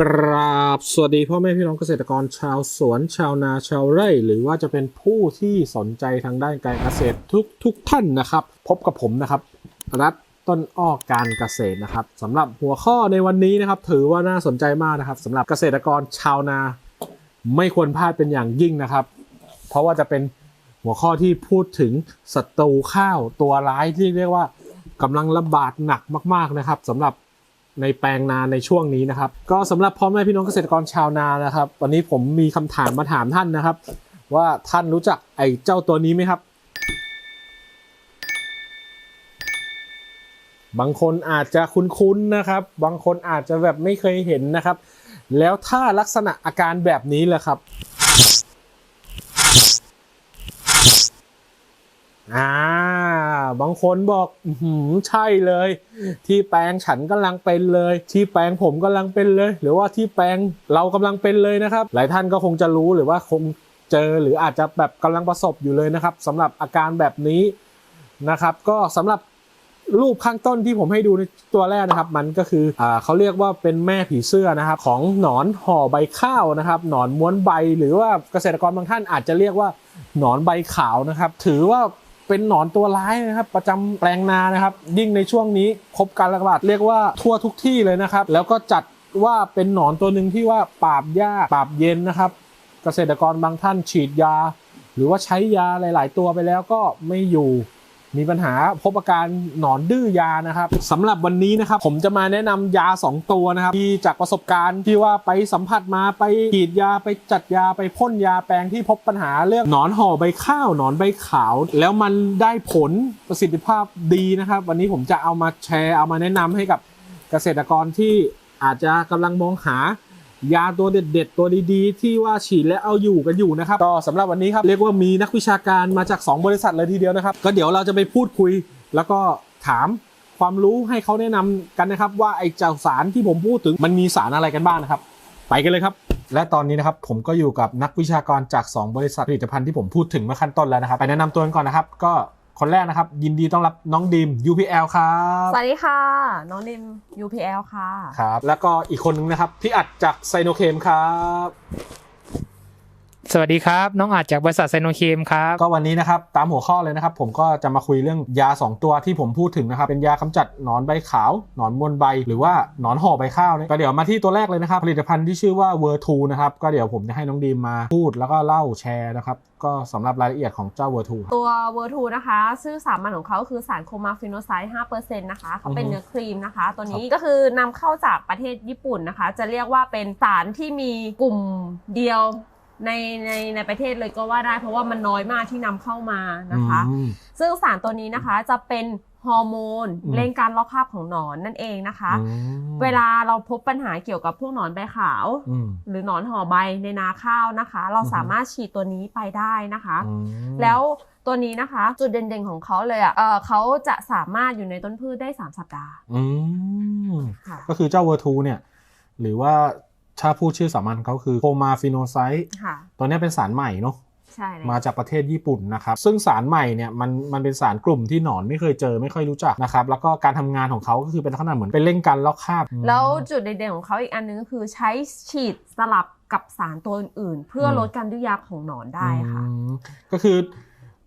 กราบสวัสดีพ่อแม่พี่น้องเกษตรกรชาวสวนชาวนาชาวไร่ หรือว่าจะเป็นผู้ที่สนใจทางด้านการเกษตรทุกทุกท่านนะครับ พบกับผมนะครับ รัฐต้นอ้อการเกษตรนะครับสำหรับหัวข้อในวันนี้นะครับ ถือว่าน่าสนใจมากนะครับสำหรับเกษตรกรชาวนา ไม่ควรพลาดเป็นอย่างยิ่งนะครับ เพราะว่าจะเป็นหัวข้อที่พูดถึงศัตรูข้าวตัวร้ายที่เรียกว่ากำลังระบาดหนักมาก ๆนะครับสำหรับ ในแปลงนาในช่วงนี้นะครับ ก็สำหรับพ่อแม่พี่น้องเกษตรกรชาวนานะครับ วันนี้ผมมีคำถามมาถามท่านนะครับ ว่าท่านรู้จักไอ้เจ้าตัวนี้ไหมครับ บางคนอาจจะคุ้นๆนะครับ บางคนอาจจะแบบไม่เคยเห็นนะครับ แล้วถ้าลักษณะอาการแบบนี้แหละครับอ่า บางคนบอกอืใช่เลย ที่แปลงฉันกำลังเป็นเลย ที่แปลงผมกำลังเป็นเลย หรือว่าที่แปลงเรากำลังเป็นเลยนะครับ หลายท่านก็คงจะรู้หรือว่าคงเจอหรืออาจจะแบบกำลังประสบอยู่เลยนะครับสำหรับอาการแบบนี้นะครับ ก็สำหรับรูปข้างต้นที่ผมให้ดูในตัวแรกนะครับ มันก็คืออเขาเรียกว่าเป็นแม่ผีเสื้อนะครับ ของหนอนห่อใบข้าวนะครับหนอนม้วนใบ หรือว่าเกษตรกรบางท่านอาจจะเรียกว่าหนอนใบขาวนะครับ ถือว่า เป็นหนอนตัวร้ายนะครับ ประจำแปลงนานะครับ ยิ่งในช่วงนี้พบการระบาดเรียกว่าทั่วทุกที่เลยนะครับ แล้วก็จัดว่าเป็นหนอนตัวหนึ่งที่ว่าปราบยากปราบเย็นนะครับ เกษตรกรบางท่านฉีดยา หรือว่าใช้ยาหลาย ๆ ตัวไปแล้วก็ไม่อยู่ มีปัญหาพบอาการหนอนดื้อยานะครับสำหรับวันนี้นะครับผมจะมาแนะนำยา 2 ตัวนะครับที่จากประสบการณ์ที่ว่าไปสัมผัสมาไปฉีดยาไปจัดยาไปพ่นยาแปลงที่พบปัญหาเรื่องหนอนห่อใบข้าวหนอนใบขาว แล้วมันได้ผลประสิทธิภาพดีนะครับ วันนี้ผมจะเอามาแชร์เอามาแนะนำให้กับเกษตรกรที่อาจจะกำลังมองหา ยาตัวเด็ด ๆ ตัวดีๆ ที่ว่าฉีดและเอาอยู่กันอยู่นะครับก็สำหรับวันนี้ครับเรียกว่ามีนักวิชาการมาจาก 2 บริษัทเลยทีเดียวนะครับ ก็เดี๋ยวเราจะไปพูดคุย แล้วก็ถามความรู้ให้เขาแนะนำกันนะครับว่าไอ้เจ้าสารที่ผมพูดถึงมันมีสารอะไรกันบ้างนะครับ ไปกันเลยครับ และตอนนี้นะครับผมก็อยู่กับนักวิชาการจาก 2 บริษัทผลิตภัณฑ์ที่ผมพูดถึงเมื่อขั้นต้นแล้วนะครับไปแนะนำตัวกันก่อนนะครับก็ คนแรกนะครับ ยินดีต้อนรับน้องดีม UPL ครับสวัสดีค่ะ น้องนิม UPL ค่ะครับ แล้วก็อีกคนนึงนะครับ พี่อัดจากไซโนเคมครับ สวัสดีครับ น้องอาจจากบริษัทไซโนเคมครับก็วันนี้นะครับตามหัวข้อเลยนะครับ ผมก็จะมาคุยเรื่องยา 2 ตัวที่ผมพูดถึงนะครับ เป็นยากำจัดหนอนใบขาว หนอนมวนใบ หรือว่าหนอนห่อใบข้าวเนี่ยก็เดี๋ยวมาที่ตัวแรกเลยนะครับ ผลิตภัณฑ์ที่ชื่อว่าเวอร์ทูนะครับก็เดี๋ยวผมจะให้น้องดีมมาพูดแล้วก็เล่าแชร์นะครับก็สำหรับรายละเอียดของเจ้าเวอร์ทูตัวเวอร์ทูนะคะ ชื่อสามัญของเขาคือสารโคมาฟิโนไซด์5%นะคะเขาเป็นอือฮึเนื้อครีมนะคะ ตัวนี้ก็คือนำเข้าจากประเทศญี่ปุ่นนะคะ จะเรียกว่าเป็นสารที่มีกลุ่มเดียว ในในในประเทศเลยก็ว่าได้ เพราะว่ามันน้อยมากที่นำเข้ามานะคะ อืม ซึ่งสารตัวนี้นะคะจะเป็นฮอร์โมนอืม เร่งการลอกคราบของหนอนนั่นเองนะคะ อืมเวลาเราพบปัญหาเกี่ยวกับพวกหนอนใบขาว อืม หรือหนอนห่อใบในนาข้าวนะคะ เราอือฮึ สามารถฉีดตัวนี้ไปได้นะคะ อืม แล้วตัวนี้นะคะจุดเด่นๆของเขาเลยอะเออเขาจะสามารถอยู่ในต้นพืชได้ 3 สัปดาห์อืมค่ะ ก็คือเจ้าเวอร์ทูเนี่ย หรือว่า ถ้าพูดชื่อสามัญเขาคือโคมาฟิโนไซต์ค่ะ ตัวเนี้ยเป็นสารใหม่เนาะใช่เลยมาจากประเทศญี่ปุ่นนะครับ ซึ่งสารใหม่เนี่ยมันมันเป็นสารกลุ่มที่หนอนไม่เคยเจอไม่ค่อยรู้จักนะครับ แล้วก็การทำงานของเขาก็คือเป็นลักษณะเหมือนเป็นเร่งการลอกคราบ แล้วจุดเด่นๆของเขาอีกอันนึงก็คือใช้ฉีดสลับกับสารตัวอื่นๆ เพื่อลดการดื้อยาของหนอนได้ค่ะอืมก็คือ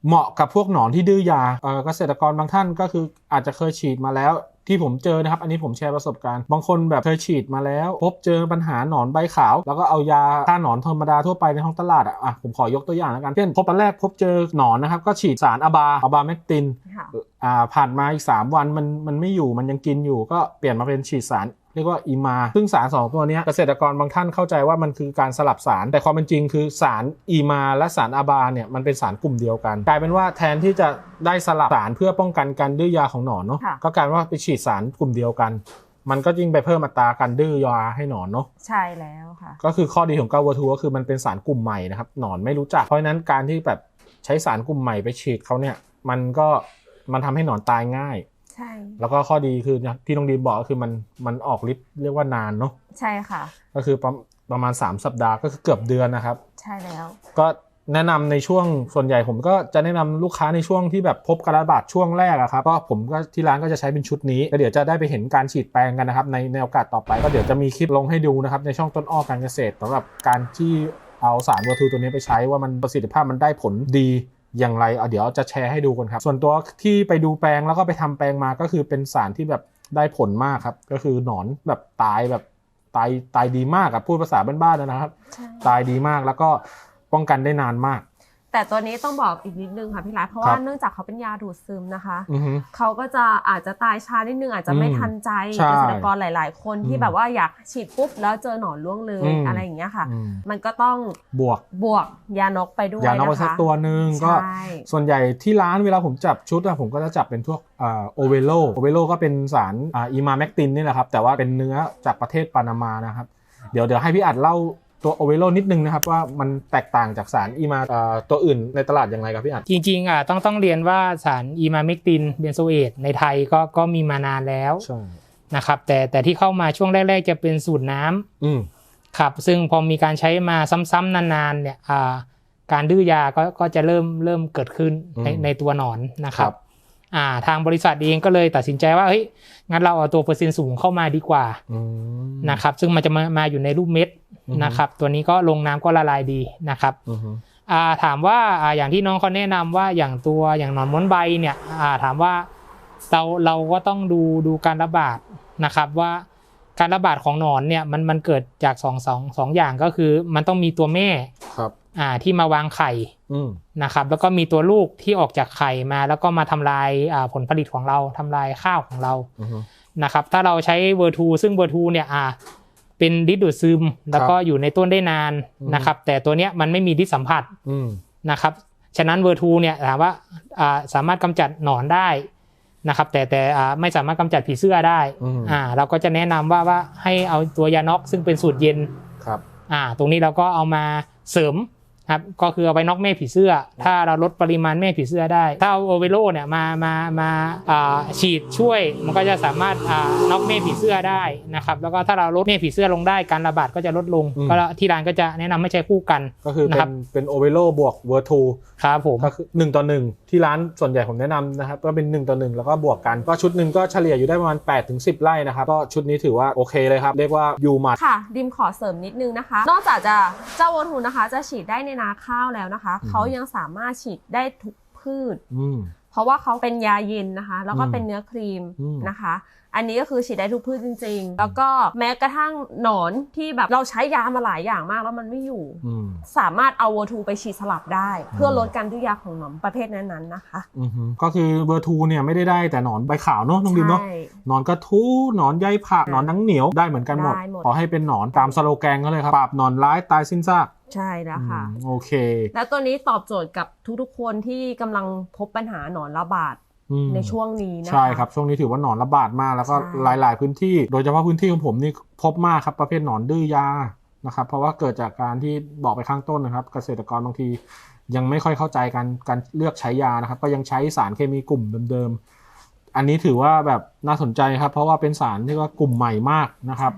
เหมาะกับพวกหนอนที่ดื้อยาเอ่อเกษตรกรบางท่านก็คืออาจจะเคยฉีดมาแล้ว ที่ผมเจอนะครับ อันนี้ผมแชร์ประสบการณ์ บางคนแบบเคยฉีดมาแล้ว พบเจอปัญหาหนอนใบขาว แล้วก็เอายาฆ่าหนอนธรรมดาทั่วไปในท้องตลาดอะอะผมขอยกตัวอย่างแล้วกัน เช่นพบตอนแรกพบเจอหนอนนะครับ ก็ฉีดสารอะบาอะบาเมกตินค่ะอ่าผ่านมาอีก 3 วันมันมันไม่อยู่มันยังกินอยู่ก็เปลี่ยนมาเป็นฉีดสาร เรียกว่าอีมา ซึ่งสาร2ตัวเนี้ยเกษตรกรบางท่านเข้าใจว่ามันคือการสลับสาร แต่ความเป็นจริงคือสารอีมาและสารอาบาเนี่ยมันเป็นสารกลุ่มเดียวกัน กลายเป็นว่าแทนที่จะได้สลับสารเพื่อป้องกันการดื้อยาของหนอนเนาะค่ะก็กลายเป็นว่าไปฉีดสารกลุ่มเดียวกัน มันก็ยิ่งไปเพิ่มอัตราการดื้อยาให้หนอนเนาะใช่แล้วค่ะ ก็คือข้อดีของกาวัวทูก็คือมันเป็นสารกลุ่มใหม่นะครับหนอนไม่รู้จักเพราะฉะนั้นการที่แบบใช้สารกลุ่มใหม่ไปฉีดเขาเนี่ยมันก็มันทำให้หนอนตายง่าย ใช่ แล้วก็ข้อดีคืออย่างที่น้องดีมบอกก็คือมันมันออกฤทธิ์เรียกว่านานเนาะใช่ค่ะ ก็คือประประมาณ 3 สัปดาห์ก็คือเกือบเดือนนะครับ ใช่แล้ว ก็แนะนำในช่วงส่วนใหญ่ผมก็จะแนะนำลูกค้าในช่วงที่แบบพบการระบาดช่วงแรกอะครับก็ผมก็ที่ร้านก็จะใช้เป็นชุดนี้แล้วเดี๋ยวจะได้ไปเห็นการฉีดแปลงกันนะครับ ในในโอกาสต่อไป ก็เดี๋ยวจะมีคลิปลงให้ดูนะครับในช่องต้นอ้อการเกษตรสำหรับการที่เอาสารวัตถุตัวนี้ไปใช้ว่ามันประสิทธิภาพมันได้ผลดี อย่างไรเอาเดี๋ยวจะแชร์ให้ดูกันครับ ส่วนตัวที่ไปดูแปลงแล้วก็ไปทำแปลงมาก็คือเป็นสารที่แบบได้ผลมากครับ ก็คือหนอนแบบตายแบบตายตายดีมากอะพูดภาษาบ้านๆนะครับใช่ตายดีมากแล้วก็ป้องกันได้นานมาก แต่ตัวนี้ต้องบอกอีกนิดนึงค่ะพี่รัฐเพราะครัว่าบเนื่องจากเขาเป็นยาดูดซึมนะคะอือฮึเขาก็จะอาจจะตายช้านิดนึงอาจจะไม่อืมทันใจใช่เกษตรกรหลาย ๆ คนที่อืมแบบว่าอยากฉีดปุ๊บแล้วเจอหนอนล่วงเลยอืมอะไรอย่างเงี้ยค่ะอืมมันก็ต้องบวกบวกยานกไปด้วยยานอกไปนะคะสักตัวหนึ่งก็ใช่ส่วนใหญ่ที่ร้านเวลาผมจับชุดอะผมก็จะจับเป็นพวกอ่าโอเวโลโอเวโลก็เป็นสารอ่าอีมาแมกตินนี่แหละครับแต่ว่าเป็นเนื้อจากประเทศปานามานะครับเดี๋ยวเดี๋ยวให้พี่อัดเล่า ตัวโอเวโลนิดนึงนะครับว่ามันแตกต่างจากสารอีมาอ่าตัวอื่นในตลาดอย่างไรครับพี่อัดจริงๆอะต้องต้องเรียนว่าสารอีมาเมกตินเบนโซเอตในไทยก็ก็มีมานานแล้วใช่นะครับแต่แต่ที่เข้ามาช่วงแรก ๆ จะเป็นสูตรน้ำอืมครับซึ่งพอมีการใช้มาซ้ำๆนานๆเนี่ยอ่าการดื้อยาก็ก็จะเริ่มเริ่มเกิดขึ้นในในตัวหนอนนะครับ อ่าทางบริษัทเองก็เลยตัดสินใจว่าเฮ้ยงั้นเราเอาตัวเปอร์เซ็นต์สูงเข้ามาดีกว่าอืมนะครับซึ่งมันจะมามาอยู่ในรูปเม็ดอือฮึนะครับตัวนี้ก็ลงน้ำก็ละลายดีนะครับอือฮึอ่าถามว่าอ่าอย่างที่น้องเขาแนะนำว่าอย่างตัวอย่างหนอนม้วนใบเนี่ยอ่าถามว่าเราเราก็ต้องดูดูการระบาดนะครับว่าการระบาดของหนอนเนี่ยมันมันเกิดจากสองสองสองอย่างก็คือมันต้องมีตัวแม่ครับ อ่าที่มาวางไข่อืมนะครับแล้วก็มีตัวลูกที่ออกจากไข่มา แล้วก็มาทำลายอ่าผลผลิตของเราทำลายข้าวของเราอือฮึนะครับถ้าเราใช้เวอร์ทูซึ่งเวอร์ทูเนี่ยอ่าเป็นดิสดูดซึม แล้วก็อยู่ในต้นได้นานอืมนะครับ แต่ตัวเนี้ยมันไม่มีดิสสัมผัสอืมนะครับฉะนั้นเวอร์ทูเนี่ยถามว่าอ่าสามารถกำจัดหนอนได้นะครับ แต่แต่อ่าไม่สามารถกำจัดผีเสื้อได้อืมอ่าเราก็จะแนะนำว่าว่าให้เอาตัวยาน็อกซึ่งเป็นสูตรเย็นครับอ่าตรงนี้เราก็เอามาเสริม ครับก็คือเอาไปน็อกแม่ผีเสื้อ ถ้าเราลดปริมาณแม่ผีเสื้อได้ ถ้าเอาโอเวโรเนี่ยมามามาอ่าฉีดช่วย มันก็จะสามารถอ่าน็อกแม่ผีเสื้อได้นะครับแล้วก็ถ้าเราลดแม่ผีเสื้อลงได้การระบาดก็จะลดลงอืมก็ที่ร้านก็จะแนะนำให้ใช้คู่กันก็คือนะเป็ครันบเป็นโอเวโลบวกเวอร์ทูครับผมก็คือหนึ่งต่อหนึ่งที่ร้านส่วนใหญ่ผมแนะนำนะครับก็เป็น1ต่อหนึ่งแล้วก็บวกกันก็ชุดหนึ่งก็เฉลี่ยอยู่ได้ประมาณ8ถึง10 ไร่นะครับก็ชุดนี้ถือว่าโอเคเลยครับเรียกว่ายูมัดค่ะดิมขอเสริมนิดนึงนะคะ นอกจากจะเจ้าวัตถุนะคะจะฉีดได้ในนาข้าวแล้วนะคะอืมเขายังสามารถฉีดได้ทุกพืชอืมเพราะว่าเขาเป็นยาเย็นนะคะ แล้วก็อืมเป็นเนื้อครีมอืมนะคะ อันนี้ก็คือฉีดได้ทุกพืชจริง ๆ แล้วก็แม้กระทั่งหนอนที่แบบเราใช้ยามาหลายอย่างมากแล้วมันไม่อยู่อืมสามารถเอาวัตถุไปฉีดสลับได้ เพื่อลดการดื้อยาของหนอนประเภทนั้นๆนะคะอือฮึก็คือเวอร์ทูเนี่ยไม่ได้ได้แต่หนอนใบขาวเนาะน้องดิมเนาะใช่หนอนกระทู้หนอนใยผักหนอนหนังเหนียวได้เหมือนกันหมดได้หมดขอให้เป็นหนอนตามสโลแกนเขาเลยครับปราบหนอนร้ายตายสิ้นซาก ใช่แล้วค่ะอืมโอเค แล้วตัวนี้ตอบโจทย์กับทุกๆคนที่กำลังพบปัญหาหนอนระบาดอืมในช่วงนี้นะคะใช่ครับช่วงนี้ถือว่าหนอนระบาดมากแล้วก็ใช่หลายๆ พื้นที่ โดยเฉพาะพื้นที่ของผมนี่พบมากครับประเภทหนอนดื้อยานะครับเพราะว่าเกิดจากการที่บอกไปข้างต้นนะครับ เกษตรกรบางทียังไม่ค่อยเข้าใจการการเลือกใช้ยานะครับ ก็ยังใช้สารเคมีกลุ่มเดิมๆอันนี้ถือว่าแบบน่าสนใจครับ เพราะว่าเป็นสารที่ว่ากลุ่มใหม่มากนะครับ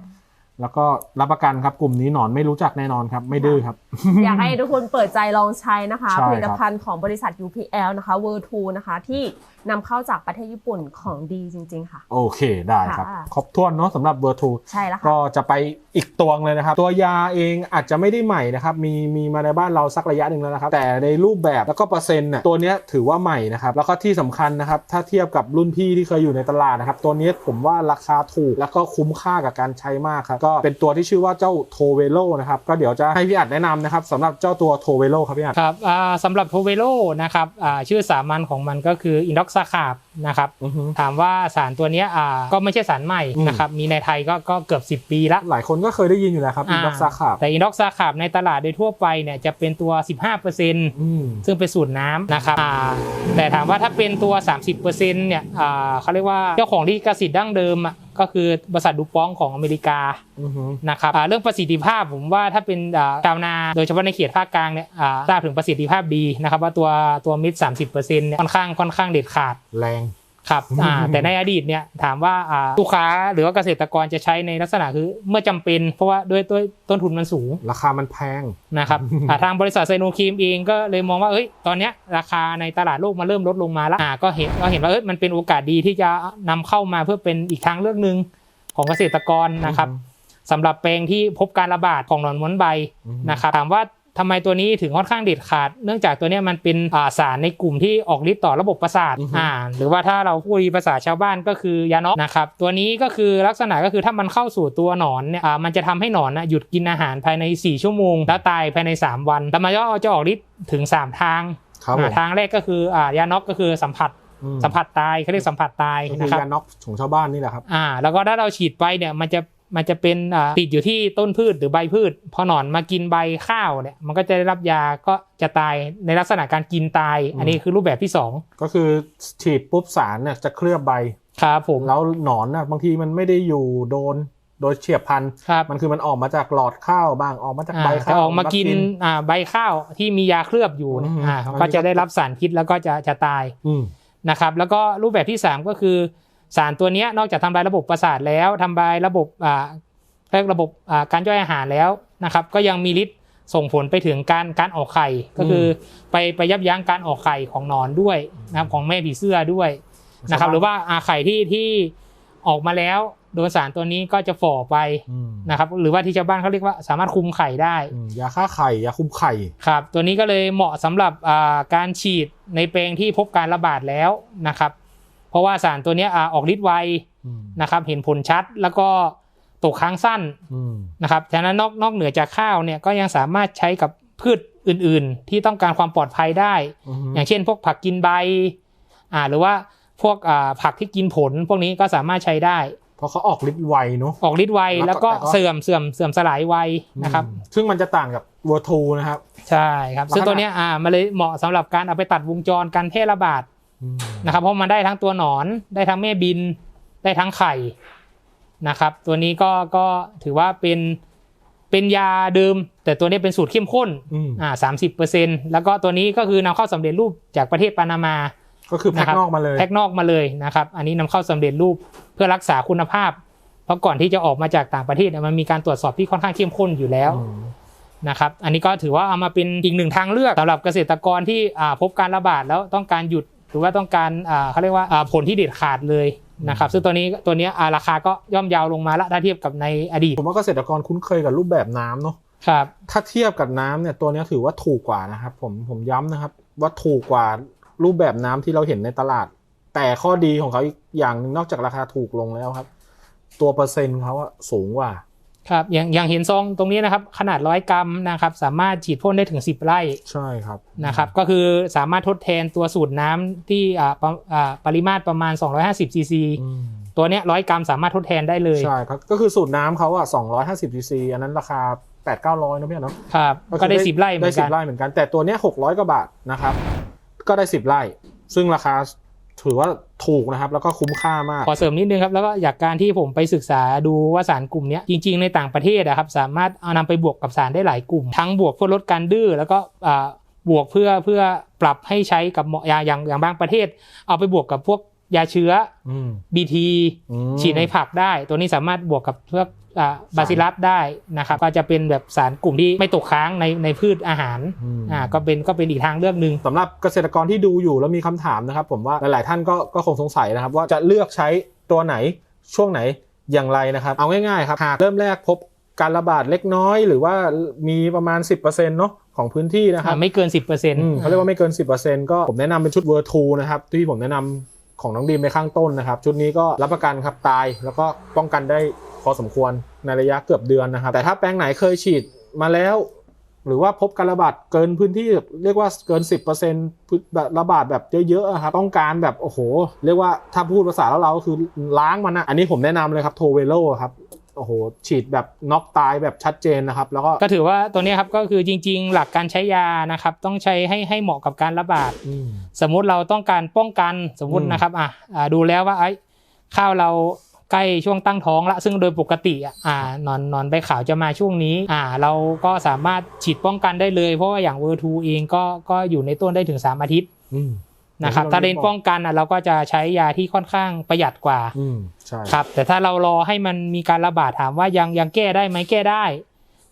แล้วก็รับประกันครับกลุ่มนี้หนอนไม่รู้จักแน่นอนครับ ไม่ดื้อครับ อยากให้ทุกคนเปิดใจลองใช้นะคะ ใช่ครับ ผลิตภัณฑ์ของบริษัท UPL นะคะ w o r l d 2นะคะ ที่นำเข้าจากประเทศญี่ปุ่นของดีจริง ๆ ค่ะ โอเคได้ครับ ค่ะ ครบถ้วนเนาะสำหรับเบอร์ทูใช่แล้วค่ะ ก็จะไปอีกตัวเลยนะครับ ตัวยาเองอาจจะไม่ได้ใหม่นะครับมีมีมาในบ้านเราสักระยะหนึ่งแล้วนะครับ แต่ในรูปแบบแล้วก็เปอร์เซ็นต์น่ะตัวเนี้ยถือว่าใหม่นะครับ แล้วก็ที่สำคัญนะครับ ถ้าเทียบกับรุ่นพี่ที่เคยอยู่ในตลาดนะครับ ตัวเนี้ยผมว่าราคาถูกแล้วก็คุ้มค่ากับการใช้มากครับก็เป็นตัวที่ชื่อว่าเจ้าโทเวโลนะครับก็เดี๋ยวจะให้พี่อัดแนะนำนะครับสำหรับเจ้าตัวโทเวโลครับพี่อัด ครับอ่าสำหรับโทเวโลนะครับอ่าชื่อสามัญของมันก็คืออินด็อกซาคาบนะครับ อือฮึ ถามว่าสารตัวเนี้ยอ่าก็ไม่ใช่สารใหม่อืม นะครับ มีในไทยก็ก็เกือบ 10 ปีละหลายคนก็เคยได้ยินอยู่แล้วครับอินด็อกซาคาบแต่อินด็อกซาคาบในตลาดโดยทั่วไปเนี่ยจะเป็นตัว 15%อืม ซึ่งเป็นสูตรน้ำนะครับอ่าแต่ถามว่าถ้าเป็นตัว 30%เนี่ยอ่าเขาเรียกว่าเจ้าของที่กสิทธิ์ดั้งเดิมอะ ก็คือบริษัทดูป้องของอเมริกานะครับเรื่องประสิทธิภาพผมว่าถ้าเป็นอ่าชาวนาโดยเฉพาะในเขตภาคกลางเนี่ยทราบถึงประสิทธิภาพดีนะครับว่าตัวตัวมิด30%เนี่ยค่อนข้างค่อนข้างเด็ดขาดแรง ครับอ่าแต่ในอดีตเนี่ยถามว่าอ่าลูกค้าหรือว่าเกษตรกรจะใช้ในลักษณะคือเมื่อจำเป็น เพราะว่าด้วยด้วยต้นทุนมันสูง ราคามันแพงนะครับอ่าทางบริษัทไซโนครีมเองก็เลยมองว่าเอ้ยตอนเนี้ยราคาในตลาดโลกมันเริ่มลดลงมาแล้วอ่าก็เห็นก็เห็นว่าเอ้ยมันเป็นโอกาสดีที่จะนำเข้ามาเพื่อเป็นอีกทางเลือกหนึ่งของเกษตรกรนะครับอือฮึสำหรับแปลงที่พบการระบาดของหนอนม้วนใบอือฮึนะครับถามว่า ทำไมตัวนี้ถึงค่อนข้างเด็ดขาด เนื่องจากตัวเนี้ยมันเป็นอ่าสารในกลุ่มที่ออกฤทธิ์ต่อระบบประสาทอือฮึอ่าหรือว่าถ้าเราพูดภาษาชาวบ้านก็คือยาเนาะนะครับตัวนี้ก็คือลักษณะก็คือถ้ามันเข้าสู่ตัวหนอนเนี่ยอ่ามันจะทำให้หนอนนะหยุดกินอาหารภายใน 4 ชั่วโมง แล้วตายภายใน 3 วันแต่มันก็จะออกฤทธิ์ถึง 3 ทางครับผมอ่าทางแรกก็คืออ่ายาน็อกก็คือสัมผัสอืมสัมผัสตายเขาเรียกสัมผัสตายก็คืนะอครับยาน็อกของชาวบ้านนี่แหละครับอ่าแล้วก็ถ้าเราฉีดไปเนี่ยมันจะ มันจะเป็นอ่าติดอยู่ที่ต้นพืชหรือใบพืช พอหนอนมากินใบข้าวเนี่ยมันก็จะได้รับยาก็จะตายในลักษณะการกินตายอืมอันนี้คือรูปแบบที่สองก็คือฉีดปุ๊บสารเนี่ยจะเคลือบใบครับผมแล้วหนอนนะบางทีมันไม่ได้อยู่โดนโดยเฉียบพลันครับมันคือมันออกมาจากหลอดข้าวบ้างออกมาจากอ่าใบจะข้าวออกมากินอ่าใบข้าวที่มียาเคลือบอยู่เนี่ยอืมอ่าอันนี้ก็จะได้รับสารพิษแล้วก็จะจะตายอืมนะครับ แล้วก็รูปแบบที่ 3 ก็คือ สารตัวเนี้ยนอกจากทำลายระบบประสาทแล้วทำลายระบบอ่าเรียกระบบอ่าการย่อยอาหารแล้วนะครับ ก็ยังมีฤทธิ์ส่งผลไปถึงการการออกไข่ก็คือไปไปยับยั้งการออกไข่ของหนอนด้วยนะครับของแม่ผีเสื้อด้วยนะครับ หรือว่าอาไข่ที่ที่ออกมาแล้วโดนสารตัวนี้ก็จะฝ่อไปอืมนะครับ หรือว่าที่ชาวบ้านเขาเรียกว่าสามารถคุมไข่ได้อืมยาฆ่าไข่ยาคุมไข่ครับ ตัวนี้ก็เลยเหมาะสำหรับอ่าการฉีดในแปลงที่พบการระบาดแล้วนะครับเพ ราะว่าสารตัวเนี้ยอ่าออกฤทธิ์ไวอืมนะครับ เห็นผลชัดแล้วก็ตกค้างสั้นอืมนะครับฉะนั้นนอกนอกเหนือจากข้าวเนี่ยก็ยังสามารถใช้กับพืชอื่น ๆ ที่ต้องการความปลอดภัยได้อืมอย่างเช่น พวกผักกินใบอ่าหรือว่าพวกอ่าผักที่กินผลพวกนี้ก็สามารถใช้ได้ เพราะเขาออกฤทธิ์ไวเนาะออกฤทธิ์ไวแล้แล้ววก็ก็แต่ก็เสื่อมเสื่อมเสื่อมสลายไวนะครับอืมซึ่งมันจะต่างกับวัวทูนะครับ ใช่ครับแล้วซึ่งขนาดตัวเนี้ยอ่ามันเลยเหมาะสำหรับการเอาไปตัดวงจรการแพร่ระบาดอืม นะครับ เพราะมันได้ทั้งตัวหนอนได้ทั้งแม่บิน ได้ทั้งไข่นะครับ ตัวนี้ก็ก็ถือว่าเป็นเป็นยาเดิม แต่ตัวนี้เป็นสูตรเข้มข้นอืมอ่าสามสิบเปอร์เซ็นแล้วก็ตัวนี้ก็คือนำเข้าสำเร็จรูปจากประเทศปานามา ก็คือแพ็คนอกมาเลยแพ็คนอกมาเลยนะครับ อันนี้นำเข้าสำเร็จรูปเพื่อรักษาคุณภาพ เพราะก่อนที่จะออกมาจากต่างประเทศเนี่ยมันมีการตรวจสอบที่ค่อนข้างเข้มข้นอยู่แล้วอืมนะครับ อันนี้ก็ถือว่าเอามาเป็นอีกหนึ่งทางเลือกสำหรับเกษตรกรที่อ่าพบการระบาดแล้วต้องการหยุดห รือว่าต้องการอ่าเขาเรียกว่าอ่าผลที่เด็ดขาดเลยนะครับซึ่งตัวนี้ตัวเนี้ยอ่าราคาก็ย่อมเยาวลงมาละถ้าเทียบกับในอดีต ผมว่าเกษตรกรคุ้นเคยกับรูปแบบน้ำเนาะครับถ้าเทียบกับน้ำเนี่ยตัวเนี้ยถือว่าถูกกว่านะครับผมผมย้ำนะครับว่าถูกกว่ารูปแบบน้ำที่เราเห็นในตลาด แต่ข้อดีของเขาอีกอย่างหนึ่งนอกจากราคาถูกลงแล้วครับ ตัวเปอร์เซ็นต์เขาอะสูงกว่า ครับอย่างอย่างเห็นซองตรงนี้นะครับ ขนาดร้อยกรัมนะครับ สามารถฉีดพ่นได้ถึง 10 ไร่ใช่ครับนะครับ ก็คือสามารถทดแทนตัวสูตรน้ำที่อ่าปะอ่าปริมาตรประมาณ 250ซีซีอืมตัวเนี้ยร้อยกรัมสามารถทดแทนได้เลยใช่ครับก็คือสูตรน้ำเขาอะ250ซีซีอันนั้นราคา8 9 0 0นะพี่เนาะครับก็ได้ 10 ไร่เหมืได้อนสิกับนไร่เหมือนกันแต่ตัวเนี้ย600กว่าบาทนะครับ ก็ได้ 10 ไร่ ซึ่งราคา ถือว่าถูกนะครับ แล้วก็คุ้มค่ามาก ขอเสริมนิดนึงครับ แล้วก็อยากการที่ผมไปศึกษาดูว่าสารกลุ่มเนี้ยจริง ๆ ในต่างประเทศนะครับ สามารถเอานำไปบวกกับสารได้หลายกลุ่ม ทั้งบวกเพื่อลดการดื้อแล้วก็อ่าบวกเพื่อเพื่อปรับให้ใช้กับเหมาะอย่างอย่างอย่างบางประเทศ เอาไปบวกกับพวกยาเชื้ออืม BT อืมฉีดในผักได้ ตัวนี้สามารถบวกกับพวกอ่า บาซิลัสได้นะครับก็จะเป็นแบบสารกลุ่มที่ไม่ตกค้างในในพืชอาหารอืมอ่าก็เป็นก็เป็นอีกทางเลือกหนึ่งสำหรับเกษตรกรที่ดูอยู่แล้วมีคำถามนะครับผมว่าหลาย ๆ ท่านก็ก็คงสงสัยนะครับ ว่าจะเลือกใช้ตัวไหนช่วงไหนอย่างไรนะครับ เอาง่าย ๆ ครับหากเริ่มแรกพบการระบาดเล็กน้อย หรือว่ามีประมาณ 10%เนาะของพื้นที่นะครับอ่าไม่เกิน 10%เอืมเขาเรียกว่าไม่เกิน 10%ก็ผมแนะนำเป็นชุดเวอร์ทูนะครับที่ผมแนะนำของน้องดีมในข้างต้นนะครับ ชุดนี้ก็รับประกันครับตายแล้วก็ป้องกันได้ พอสมควรในระยะเกือบเดือนนะครับ แต่ถ้าแปลงไหนเคยฉีดมาแล้ว หรือว่าพบการระบาดเกินพื้นที่เรียกว่าเกิน 10%พื้นแบบระบาดแบบเยอะๆอะครับต้องการแบบโอ้โห เรียกว่าถ้าพูดภาษาแล้วเราก็คือล้างมันนะอันนี้ผมแนะนำเลยครับโทเวโลครับโอ้โหฉีดแบบน็อกตายแบบชัดเจนนะครับ แล้วก็ก็ถือว่าตัวเนี้ยครับก็คือจริง ๆ หลักการใช้ยานะครับ ต้องใช้ให้ให้เหมาะกับการระบาดอืมสมมุติเราต้องการป้องกันสมมุติอืมนะครับอะอ่าดูแล้วว่าไอ้ข้าวเรา ใกล้ช่วงตั้งท้องละซึ่งโดยปกติอะอ่านอนนอนใบขาวจะมาช่วงนี้อ่าเราก็สามารถฉีดป้องกันได้เลย เพราะว่าอย่างเวอร์ทูเองก็ก็อยู่ในต้นได้ถึง 3 อาทิตย์อืมนะครับอย่างที่ถ้าเล่นเราป้องกันอะเราก็จะใช้ยาที่ค่อนข้างประหยัดกว่าอืมใช่ครับ แต่ถ้าเรารอให้มันมีการระบาดถามว่ายังยังแก้ได้ไหมแก้ได้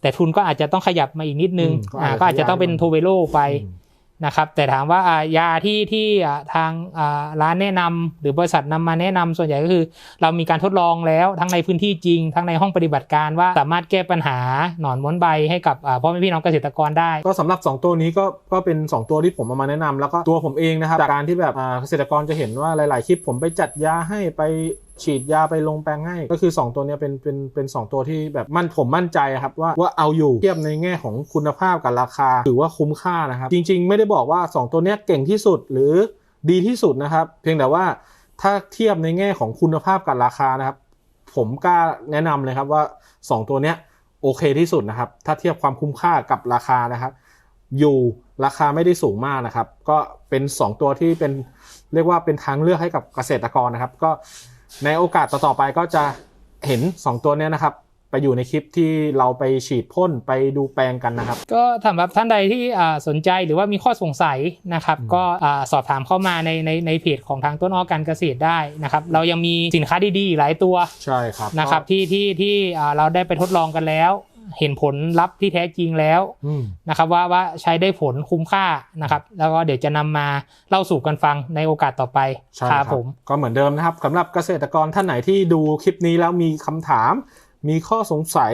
แต่ทุนก็อาจจะต้องขยับมาอีกนิดนึงอ่าก็อาจจะต้องเป็นโทเวโลไปอืม นะครับแต่ถามว่าอ่ายาที่ที่อ่าทางอ่าร้านแนะนำหรือบริษัทนำมาแนะนำส่วนใหญ่ก็คือ เรามีการทดลองแล้วทั้งในพื้นที่จริง ทั้งในห้องปฏิบัติการว่าสามารถแก้ปัญหาหนอนม้วนใบให้กับอ่าพ่อแม่พี่น้องเกษตรกรได้ ก็สำหรับ 2 ตัวนี้ก็ก็เป็น 2 ตัวที่ผมเอามาแนะนำแล้วก็ตัวผมเองนะครับจากการที่แบบอ่าเกษตรกรจะเห็นว่าหลาย ๆ คลิปผมไปจัดยาให้ไป ฉีดยาไปลงแปลงให้ ก็คือ 2 ตัวนี้เป็นเป็นเป็นสองตัวที่แบบมั่นผมมั่นใจครับว่าว่าเอาอยู่เทียบในแง่ของคุณภาพกับราคาถือว่าคุ้มค่านะครับ จริง ๆ ไม่ได้บอกว่า 2 ตัวนี้เก่งที่สุดหรือดีที่สุดนะครับ เพียงแต่ว่าถ้าเทียบในแง่ของคุณภาพกับราคานะครับ ผมกล้าแนะนำเลยครับว่า 2 ตัวนี้โอเคที่สุดนะครับ ถ้าเทียบความคุ้มค่ากับราคานะครับ อยู่ราคาไม่ได้สูงมากนะครับ ก็เป็น 2 ตัวที่เป็นเรียกว่าเป็นทางเลือกให้กับเกษตรกรนะครับ ก็ ในโอกาสต่อๆไปก็จะเห็น 2 ตัวเนี้ยนะครับ ไปอยู่ในคลิปที่เราไปฉีดพ่นไปดูแปลงกันนะครับ ก็สำหรับท่านใดที่อ่าสนใจหรือว่ามีข้อสงสัยนะครับอืมก็อ่าสอบถามเข้ามาในในในเพจของทางต้นอ้อการเกษตรได้นะครับ เรายังมีสินค้าดีๆอีกหลายตัวใช่ครับนะครับก็ที่ที่ที่อ่าเราได้ไปทดลองกันแล้ว เห็นผลลัพธ์ที่แท้จริงแล้วอืมนะครับ ว่าว่าใช้ได้ผลคุ้มค่านะครับ แล้วก็เดี๋ยวจะนำมาเล่าสู่กันฟังในโอกาสต่อไปใช่ครับผมก็เหมือนเดิมนะครับสำหรับเกษตรกรท่านไหนที่ดูคลิปนี้แล้วมีคำถาม มีข้อสงสัย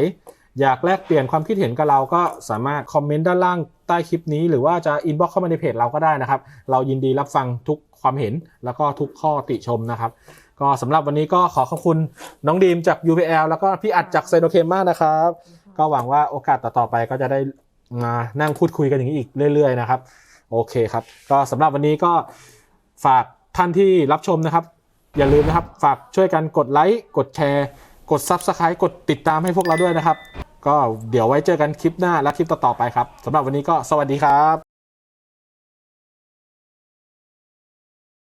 อยากแลกเปลี่ยนความคิดเห็นกับเราก็สามารถคอมเมนต์ด้านล่างใต้คลิปนี้ หรือว่าจะอินบ็อกเข้ามาในเพจเราก็ได้นะครับ เรายินดีรับฟังทุกความเห็นแล้วก็ทุกข้อติชมนะครับก็สำหรับวันนี้ก็ขอขอบคุณน้องดีมจาก UPL แล้วก็พี่อัดจากไซโดเคมมากนะครับ ก็หวังว่าโอกาสต่อๆไปก็จะได้มานั่งพูดคุยกันอย่างนี้อีกเรื่อย ๆ นะครับ โอเคครับ ก็สำหรับวันนี้ก็ฝากท่านที่รับชมนะครับ อย่าลืมนะครับ ฝากช่วยกันกดไลค์กดแชร์ กด Subscribe กดติดตามให้พวกเราด้วยนะครับ ก็เดี๋ยวไว้เจอกันคลิปหน้าและคลิปต่อๆไปครับสำหรับวันนี้ก็สวัสดีครับ